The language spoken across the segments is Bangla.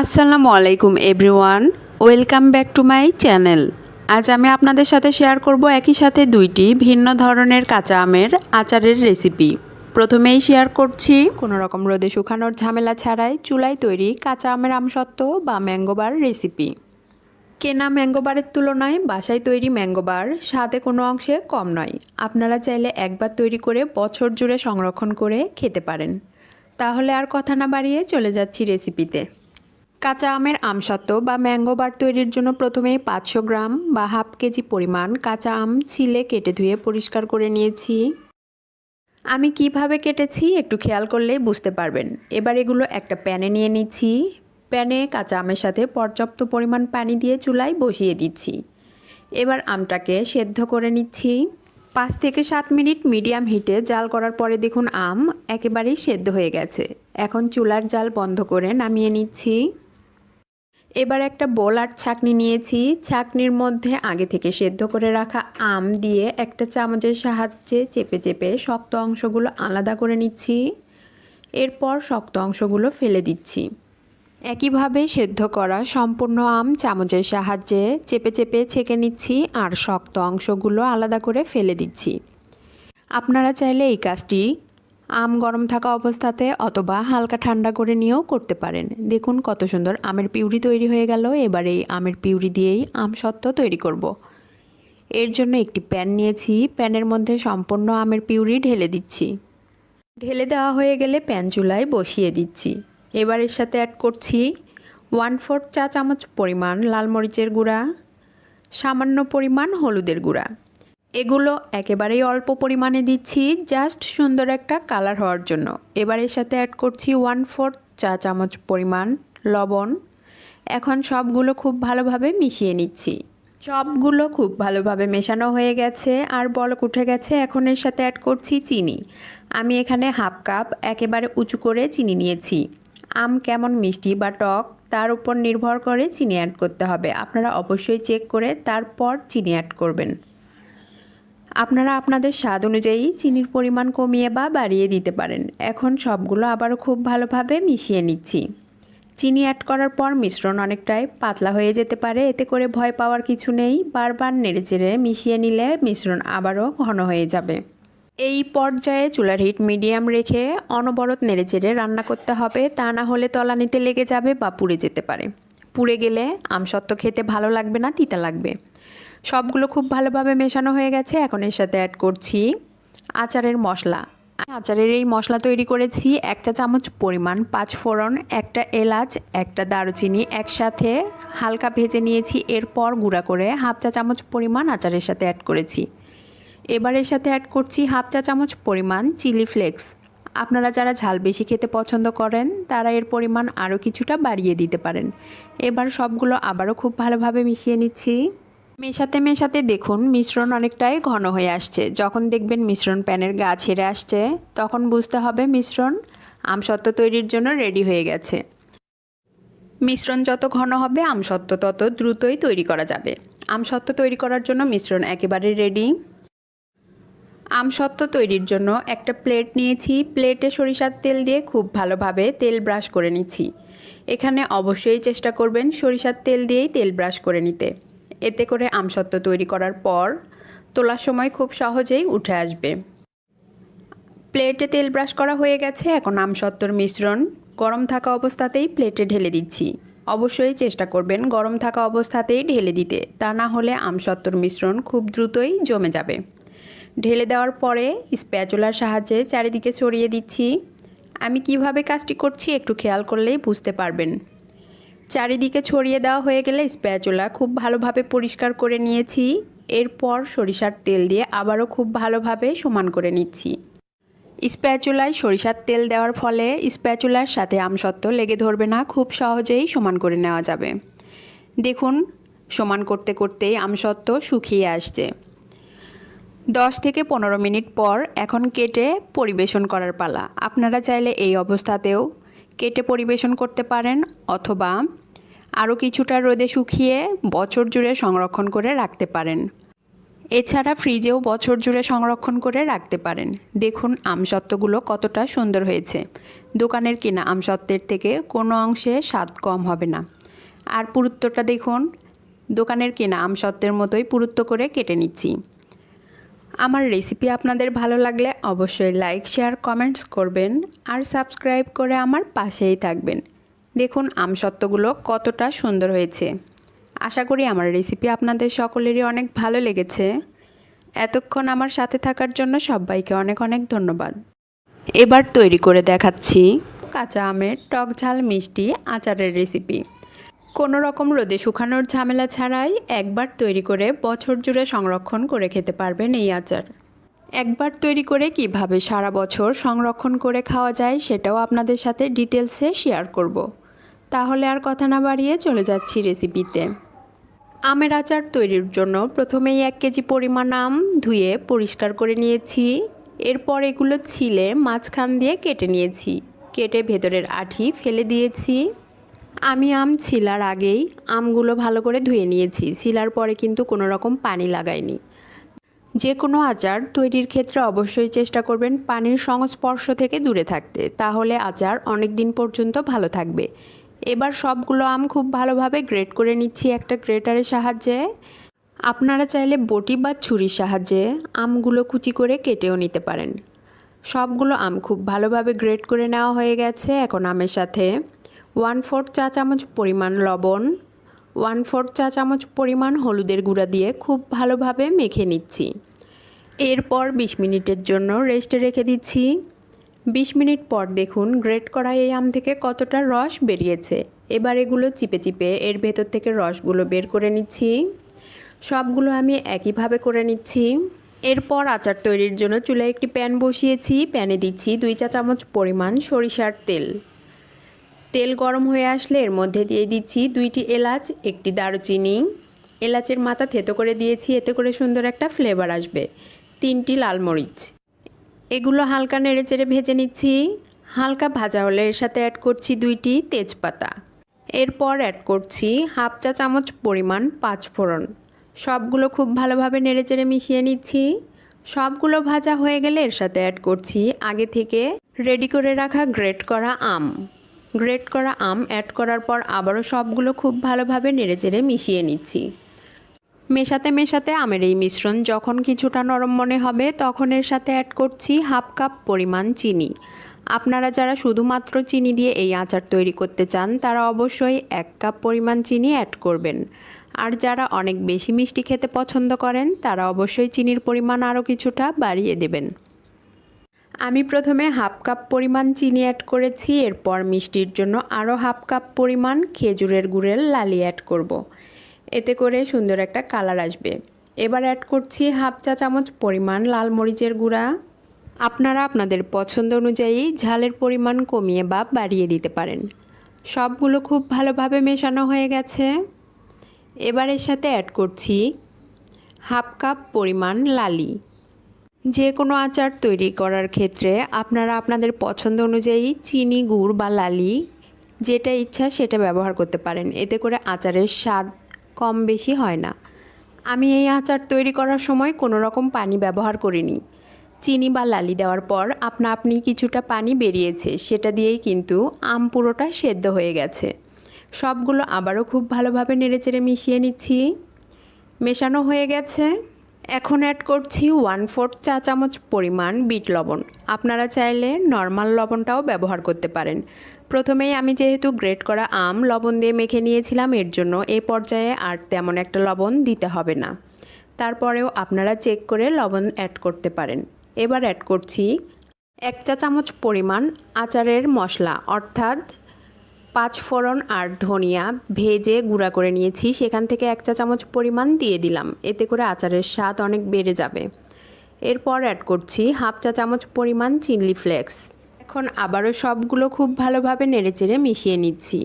আসসালামু আলাইকুম, everyone. Welcome back to my channel. আজ আমি আপনাদের সাথে শেয়ার করব একই সাথে দুইটি ভিন্ন ধরনের কাঁচা আমের আচারের রেসিপি। প্রথমেই শেয়ার করছি, কোনো রকম রোদে শুকানোর ঝামেলা ছাড়াই চুলায় তৈরি কাঁচা আমের আমসত্ত্ব বা ম্যাঙ্গোবার রেসিপি। কেনা ম্যাঙ্গোবারের তুলনায় বাসায় তৈরি ম্যাঙ্গোবার স্বাদে কোনো অংশে কম নয়। আপনারা চাইলে একবার তৈরি করে বছর জুড়ে সংরক্ষণ করে খেতে পারেন। তাহলে আর কথা না বাড়িয়ে চলে যাচ্ছি রেসিপিতে। কাঁচা আমের আমসত্ত্ব বা ম্যাঙ্গো বার তৈরির জন্য প্রথমেই পাঁচশো গ্রাম বা হাফ কেজি পরিমাণ কাঁচা আম ছিলে কেটে ধুয়ে পরিষ্কার করে নিয়েছি। আমি কীভাবে কেটেছি একটু খেয়াল করলেই বুঝতে পারবেন। এবার এগুলো একটা প্যানে নিয়ে নিচ্ছি। প্যানে কাঁচা আমের সাথে পর্যাপ্ত পরিমাণ পানি দিয়ে চুলায় বসিয়ে দিচ্ছি। এবার আমটাকে সেদ্ধ করে নিচ্ছি। পাঁচ থেকে সাত মিনিট মিডিয়াম হিটে জাল করার পরে দেখুন আম একেবারেই সেদ্ধ হয়ে গেছে। এখন চুলার জাল বন্ধ করে নামিয়ে নিচ্ছি। এবার একটা বোল আর ছাকনি নিয়েছি। ছাকনির মধ্যে আগে থেকে সেদ্ধ করে রাখা আম দিয়ে একটা চামচের সাহায্যে চেপে চেপে শক্ত অংশগুলো আলাদা করে নিচ্ছি। এরপর শক্ত অংশগুলো ফেলে দিচ্ছি। একইভাবে সেদ্ধ করা সম্পূর্ণ আম চামচের সাহায্যে চেপে চেপে ছেঁকে নিচ্ছি আর শক্ত অংশগুলো আলাদা করে ফেলে দিচ্ছি। আপনারা চাইলে এই কাজটি আম গরম থাকা অবস্থাতে অথবা হালকা ঠান্ডা করে নিয়েও করতে পারেন। দেখুন কত সুন্দর আমের পিউরি তৈরি হয়ে গেল। এবার এই আমের পিউরি দিয়েই আম সত্ত্ব তৈরি করব। এর জন্য একটি প্যান নিয়েছি। প্যানের মধ্যে সম্পূর্ণ আমের পিউরি ঢেলে দিচ্ছি। ঢেলে দেওয়া হয়ে গেলে প্যান চুলায় বসিয়ে দিচ্ছি। এবার এর সাথে অ্যাড করছি ওয়ান ফোর্থ চা চামচ পরিমাণ লাল মরিচের গুঁড়া, সামান্য পরিমাণ হলুদের গুঁড়া। এগুলো একেবারেই অল্প পরিমাণে দিচ্ছি জাস্ট সুন্দর একটা কালার হওয়ার জন্য। এবার এর সাথে অ্যাড করছি ওয়ান ফোর্থ চা চামচ পরিমাণ লবণ। এখন সবগুলো খুব ভালোভাবে মিশিয়ে নিচ্ছি। সবগুলো খুব ভালোভাবে মেশানো হয়ে গেছে আর বলক উঠে গেছে। এখন এর সাথে অ্যাড করছি চিনি। আমি এখানে হাফ কাপ একেবারে উঁচু করে চিনি নিয়েছি। আম কেমন মিষ্টি বা টক, তার উপর নির্ভর করে চিনি অ্যাড করতে হবে। আপনারা অবশ্যই চেক করে তারপর চিনি অ্যাড করবেন। আপনারা আপনাদের স্বাদ অনুযায়ী চিনির পরিমাণ কমিয়ে বা বাড়িয়ে দিতে পারেন। এখন সবগুলো আবারও খুব ভালোভাবে মিশিয়ে নিচ্ছি। চিনি অ্যাড করার পর মিশ্রণ অনেকটাই পাতলা হয়ে যেতে পারে, এতে করে ভয় পাওয়ার কিছু নেই। বারবার নেড়েচেড়ে মিশিয়ে নিলে মিশ্রণ আবারও ঘন হয়ে যাবে। এই পর্যায়ে চুলার হিট মিডিয়াম রেখে অনবরত নেড়েচেড়ে রান্না করতে হবে। তা না হলে তলানিতে লেগে যাবে বা পুড়ে যেতে পারে। পুড়ে গেলে আমসত্ত্ব খেতে ভালো লাগবে না, তিতা লাগবে। সবগুলো খুব ভালোভাবে মেশানো হয়ে গেছে, এখন এর সাথে অ্যাড করছি আচারের মশলা। আচারের এই মশলা তৈরি করেছি, একটা চামচ পরিমাণ পাঁচ ফোড়ন, একটা এলাচ, একটা দারুচিনি একসাথে হালকা ভেজে নিয়েছি, এরপর গুঁড়া করে হাফ চা চামচ পরিমাণ আচারের সাথে অ্যাড করেছি। এবার এর সাথে অ্যাড করছি হাফ চা চামচ পরিমাণ চিলি ফ্লেক্স। আপনারা যারা ঝাল বেশি খেতে পছন্দ করেন, তারা এর পরিমাণ আরও কিছুটা বাড়িয়ে দিতে পারেন। এবার সবগুলো আবারও খুব ভালোভাবে মিশিয়ে নিচ্ছি। মেশাতে মেশাতে দেখুন মিশ্রণ অনেকটাই ঘন হয়ে আসছে। যখন দেখবেন মিশ্রণ প্যানের গা ছেড়ে আসছে, তখন বুঝতে হবে মিশ্রণ আমসত্ত্ব তৈরির জন্য রেডি হয়ে গেছে। মিশ্রণ যত ঘন হবে, আমসত্ত্ব তত দ্রুতই তৈরি করা যাবে। আমসত্ত্ব তৈরি করার জন্য মিশ্রণ একেবারে রেডি আমসত্ত্ব তৈরির জন্য একটা প্লেট নিয়েছি। প্লেটে সরিষার তেল দিয়ে খুব ভালোভাবে তেল ব্রাশ করে নিচ্ছি। এখানে অবশ্যই চেষ্টা করবেন সরিষার তেল দিয়েই তেল ব্রাশ করে নিতে। এতে করে আমসত্ত্ব তৈরি করার পর তোলার সময় খুব সহজেই উঠে আসবে। প্লেটে তেল ব্রাশ করা হয়ে গেছে, এখন আমসত্ত্বর মিশ্রণ গরম থাকা অবস্থাতেই প্লেটে ঢেলে দিচ্ছি। অবশ্যই চেষ্টা করবেন গরম থাকা অবস্থাতেই ঢেলে দিতে, তা না হলে আমসত্ত্বর মিশ্রণ খুব দ্রুতই জমে যাবে। ঢেলে দেওয়ার পরে স্প্যাচুলার সাহায্যে চারিদিকে ছড়িয়ে দিচ্ছি। আমি কীভাবে কাজটি করছি একটু খেয়াল করলেই বুঝতে পারবেন। চারিদিকে ছড়িয়ে দেওয়া হয়ে গেলে স্প্যাচুলা খুব ভালোভাবে পরিষ্কার করে নিয়েছি। এরপর সরিষার তেল দিয়ে আবারও খুব ভালোভাবে সমান করে নিচ্ছি। স্প্যাচুলায় সরিষার তেল দেওয়ার ফলে স্প্যাচুলার সাথে আমসত্ত্ব লেগে ধরবে না, খুব সহজেই সমান করে নেওয়া যাবে। দেখুন, সমান করতে করতেই আমসত্ত্ব শুকিয়ে আসছে। দশ থেকে পনেরো মিনিট পর এখন কেটে পরিবেশন করার পালা। আপনারা চাইলে এই অবস্থাতেও কেটে পরিবেশন করতে পারেন অথবা আরও কিছুটা রোদে শুকিয়ে বছর জুড়ে সংরক্ষণ করে রাখতে পারেন। এছাড়া ফ্রিজেও বছর জুড়ে সংরক্ষণ করে রাখতে পারেন। দেখুন আমসত্ত্বগুলো কতটা সুন্দর হয়েছে। দোকানের কেনা আমসত্ত্বের থেকে কোনো অংশে স্বাদ কম হবে না। আর পুরুত্বটা দেখুন, দোকানের কেনা আমসত্ত্বের মতোই পুরুত্ব করে কেটে নিচ্ছি। আমার রেসিপি আপনাদের ভালো লাগলে অবশ্যই লাইক, শেয়ার, কমেন্টস করবেন আর সাবস্ক্রাইব করে আমার পাশেই থাকবেন। দেখুন আমসত্ত্বগুলো কতটা সুন্দর হয়েছে। আশা করি আমার রেসিপি আপনাদের সকলেরই অনেক ভালো লেগেছে। এতক্ষণ আমার সাথে থাকার জন্য সবাইকে অনেক অনেক ধন্যবাদ। এবার তৈরি করে দেখাচ্ছি কাঁচা আমের টক ঝাল মিষ্টি আচারের রেসিপি কোনো রকম রোদে শুকানোর ঝামেলা ছাড়াই একবার তৈরি করে বছর জুড়ে সংরক্ষণ করে খেতে পারবেন এই আচার। একবার তৈরি করে কীভাবে সারা বছর সংরক্ষণ করে খাওয়া যায় সেটাও আপনাদের সাথে ডিটেলসে শেয়ার করব। তাহলে আর কথা না বাড়িয়ে চলে যাচ্ছি রেসিপিতে আমের আচার তৈরির জন্য প্রথমেই এক কেজি পরিমাণ আম ধুয়ে পরিষ্কার করে নিয়েছি। এরপর এগুলো ছিলে মাঝখান দিয়ে কেটে নিয়েছি। কেটে ভেতরের আঠি ফেলে দিয়েছি। আমি আম ছিলার আগেই আমগুলো ভালো করে ধুয়ে নিয়েছি। ছিলার পরে কিন্তু কোনো রকম পানি লাগাইনি। যে কোনো আচার তৈরির ক্ষেত্রে অবশ্যই চেষ্টা করবেন পানির সংস্পর্শ থেকে দূরে থাকতে। তাহলে আচার অনেক দিন পর্যন্ত ভালো থাকবে। এবার সবগুলো আম খুব ভালোভাবে গ্রেট করে নিচ্ছি একটা গ্রেটারের সাহায্যে। আপনারা চাইলে বটি বা ছুরির সাহায্যে আমগুলো কুচি করে কেটেও নিতে পারেন। সবগুলো আম খুব ভালোভাবে গ্রেট করে নেওয়া হয়ে গেছে এখন আমের সাথে। ওয়ান ফোর্থ চা চামচ পরিমাণ লবণ ওয়ান ফোর্থ চা চামচ পরিমাণ হলুদের গুঁড়া দিয়ে খুব ভালোভাবে মেখে নিচ্ছি। এরপর বিশ মিনিটের জন্য রেস্টে রেখে দিচ্ছি। বিশ মিনিট পর দেখুন গ্রেট করা এই আম থেকে কতটা রস বেরিয়েছে। এবার এগুলো চিপে চিপে এর ভেতর থেকে রসগুলো বের করে নিচ্ছি। সবগুলো আমি একইভাবে করে নিচ্ছি। এরপর আচার তৈরির জন্য চুলায় একটি প্যান বসিয়েছি। প্যানে দিচ্ছি দুই চা চামচ পরিমাণ সরিষার তেল। তেল গরম হয়ে আসলে এর মধ্যে দিয়ে দিচ্ছি দুইটি এলাচ, একটি দারুচিনি। এলাচের মাথা থেতো করে দিয়েছি, এতে করে সুন্দর একটা ফ্লেভার আসবে। তিনটি লাল মরিচ। এগুলো হালকা নেড়েচেড়ে ভেজে নিচ্ছি। হালকা ভাজা হলে এর সাথে অ্যাড করছি দুইটি তেজপাতা। এরপর অ্যাড করছি হাফ চা চামচ পরিমাণ পাঁচ ফোড়ন সবগুলো খুব ভালোভাবে নেড়েচেড়ে মিশিয়ে নিচ্ছি। সবগুলো ভাজা হয়ে গেলে এর সাথে অ্যাড করছি আগে থেকে রেডি করে রাখা গ্রেট করা আম। গ্রেট করা আম অ্যাড করার পর আবারও সবগুলো খুব ভালোভাবে নেড়েচেড়ে মিশিয়ে নিচ্ছি। মেশাতে মেশাতে আমের এই মিশ্রণ যখন কিছুটা নরম মনে হবে, তখন এর সাথে অ্যাড করছি হাফ কাপ পরিমাণ চিনি। আপনারা যারা শুধুমাত্র চিনি দিয়ে এই আচার তৈরি করতে চান, তারা অবশ্যই এক কাপ পরিমাণ চিনি অ্যাড করবেন। আর যারা অনেক বেশি মিষ্টি খেতে পছন্দ করেন, তারা অবশ্যই চিনির পরিমাণ আরও কিছুটা বাড়িয়ে দেবেন। আমি প্রথমে হাফ কাপ পরিমাণ চিনি অ্যাড করেছি, এরপর মিষ্টির জন্য আরও হাফ কাপ পরিমাণ খেজুরের গুড়ের লালি অ্যাড করব। এতে করে সুন্দর একটা কালার আসবে। এবার অ্যাড করছি হাফ চা চামচ পরিমাণ লাল মরিচের গুঁড়া। আপনারা আপনাদের পছন্দ অনুযায়ী ঝালের পরিমাণ কমিয়ে বা বাড়িয়ে দিতে পারেন। সবগুলো খুব ভালোভাবে মেশানো হয়ে গেছে। এবার এর সাথে অ্যাড করছি হাফ কাপ পরিমাণ লালি। যে কোনো আচার তৈরি করার ক্ষেত্রে আপনারা আপনাদের পছন্দ অনুযায়ী চিনি, গুড় বা লালি যেটা ইচ্ছা সেটা ব্যবহার করতে পারেন। এতে করে আচারের স্বাদ কম বেশি হয় না। আমি এই আচার তৈরি করার সময় কোনো রকম পানি ব্যবহার করিনি। চিনি বা লালি দেওয়ার পর আপনা আপনি কিছুটা পানি বেরিয়েছে, সেটা দিয়েই কিন্তু আম পুরোটা সেদ্ধ হয়ে গেছে। সবগুলো আবারও খুব ভালোভাবে নেড়েচেড়ে মিশিয়ে নিচ্ছি। মেশানো হয়ে গেছে। এখন অ্যাড করছি ওয়ান ফোর্থ চা চামচ পরিমাণ বিট লবণ। আপনারা চাইলে নর্মাল লবণটাও ব্যবহার করতে পারেন। প্রথমেই আমি যেহেতু গ্রেট করা আম লবণ দিয়ে মেখে নিয়েছিলাম, এর জন্য এ পর্যায়ে আর তেমন একটা লবণ দিতে হবে না। তারপরেও আপনারা চেক করে লবণ অ্যাড করতে পারেন। এবার অ্যাড করছি এক চা চামচ পরিমাণ আচারের মশলা, অর্থাৎ পাঁচ ফোড়ন আর ধনিয়া ভেজে গুঁড়া করে নিয়েছি। সেখান থেকে এক চা চামচ পরিমাণ দিয়ে দিলাম, এতে করে আচারের স্বাদ অনেক বেড়ে যাবে। এরপর অ্যাড করছি হাফ চা চামচ পরিমাণ চিলি ফ্লেক্স। এখন আবারও সবগুলো খুব ভালোভাবে নেড়েচেড়ে মিশিয়ে নিচ্ছি।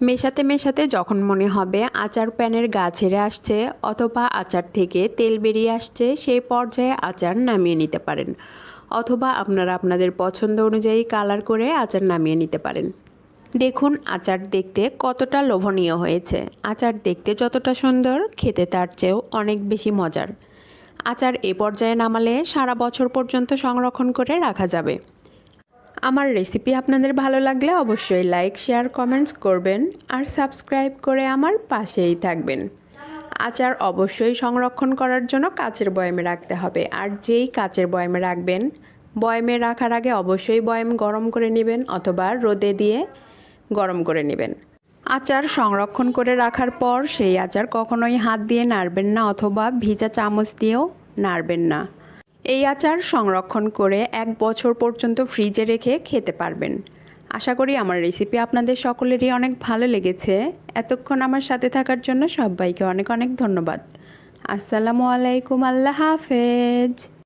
মেশাতে মেশাতে যখন মনে হবে আচার প্যানের গা ছেড়ে আসছে অথবা আচার থেকে তেল বেরিয়ে আসছে সেই পর্যায়ে আচার নামিয়ে নিতে পারেন। অথবা আপনারা আপনাদের পছন্দ অনুযায়ী কালার করে আচার নামিয়ে নিতে পারেন। দেখুন আচার দেখতে কতটা লোভনীয় হয়েছে। আচার দেখতে যতটা সুন্দর, খেতে তার চেয়েও অনেক বেশি মজার। আচার এ পর্যায়ে নামালে সারা বছর পর্যন্ত সংরক্ষণ করে রাখা যাবে। আমার রেসিপি আপনাদের ভালো লাগলে অবশ্যই লাইক শেয়ার কমেন্টস করবেন আর সাবস্ক্রাইব করে আমার পাশেই থাকবেন। আচার অবশ্যই সংরক্ষণ করার জন্য কাচের বয়ামে রাখতে হবে আর যেই কাচের বয়ামে রাখবেন, বয়মে রাখার আগে অবশ্যই বয়াম গরম করে নেবেন অথবা রোদে দিয়ে গরম করে নেবেন। আচার সংরক্ষণ করে রাখার পর সেই আচার কখনোই হাত দিয়ে নাড়বেন না অথবা ভিজা চামচ দিয়েও নাড়বেন না। এই আচার সংরক্ষণ করে এক বছর পর্যন্ত ফ্রিজে রেখে খেতে পারবেন। আশা করি আমার রেসিপি আপনাদের সকলেরই অনেক ভালো লেগেছে। এতক্ষণ আমার সাথে থাকার জন্য সবাইকে অনেক অনেক ধন্যবাদ। আসসালামু আলাইকুম, আল্লাহ হাফেজ।